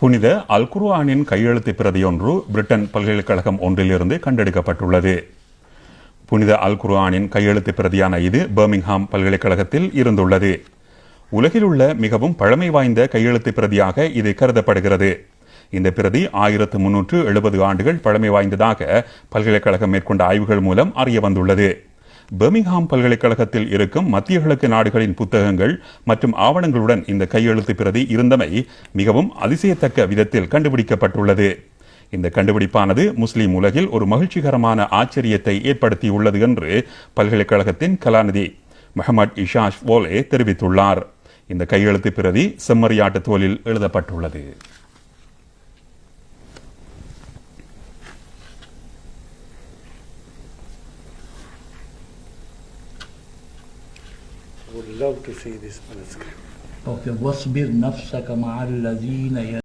புனித அல் குர்ஆனின் கையெழுத்து பிரதியொன்று பிரிட்டன் பல்கலைக்கழகம் ஒன்றிலிருந்து கண்டெடுக்கப்பட்டுள்ளது. புனித அல் குர்ஆனின் கையெழுத்து பிரதியான இது பர்மிங்ஹாம் பல்கலைக்கழகத்தில் இருந்துள்ளது. உலகிலுள்ள மிகவும் பழமை வாய்ந்த கையெழுத்து பிரதியாக இது கருதப்படுகிறது. இந்த பிரதி ஆயிரத்து முன்னூற்று எழுபது ஆண்டுகள் பழமை வாய்ந்ததாக பல்கலைக்கழகம் மேற்கொண்ட ஆய்வுகள் மூலம் அறிய வந்துள்ளது. பெர்மிங்ஹாம் பல்கலைக்கழகத்தில் இருக்கும் மத்திய கிழக்கு நாடுகளின் புத்தகங்கள் மற்றும் ஆவணங்களுடன் இந்த கையெழுத்து பிரதி இருந்தமை மிகவும் அதிசயத்தக்க விதத்தில் கண்டுபிடிக்கப்பட்டுள்ளது. இந்த கண்டுபிடிப்பானது முஸ்லிம் உலகில் ஒரு மகிழ்ச்சிகரமான ஆச்சரியத்தை ஏற்படுத்தியுள்ளது என்று பல்கலைக்கழகத்தின் கலாநிதி முகமது இஷாஷ் வோலே தெரிவித்துள்ளார். இந்த கையெழுத்து பிரதி செம்மறியாட்டு தோலில் எழுதப்பட்டுள்ளது. Would love to see this manuscript. أوكي واصبر نفسك مع الذين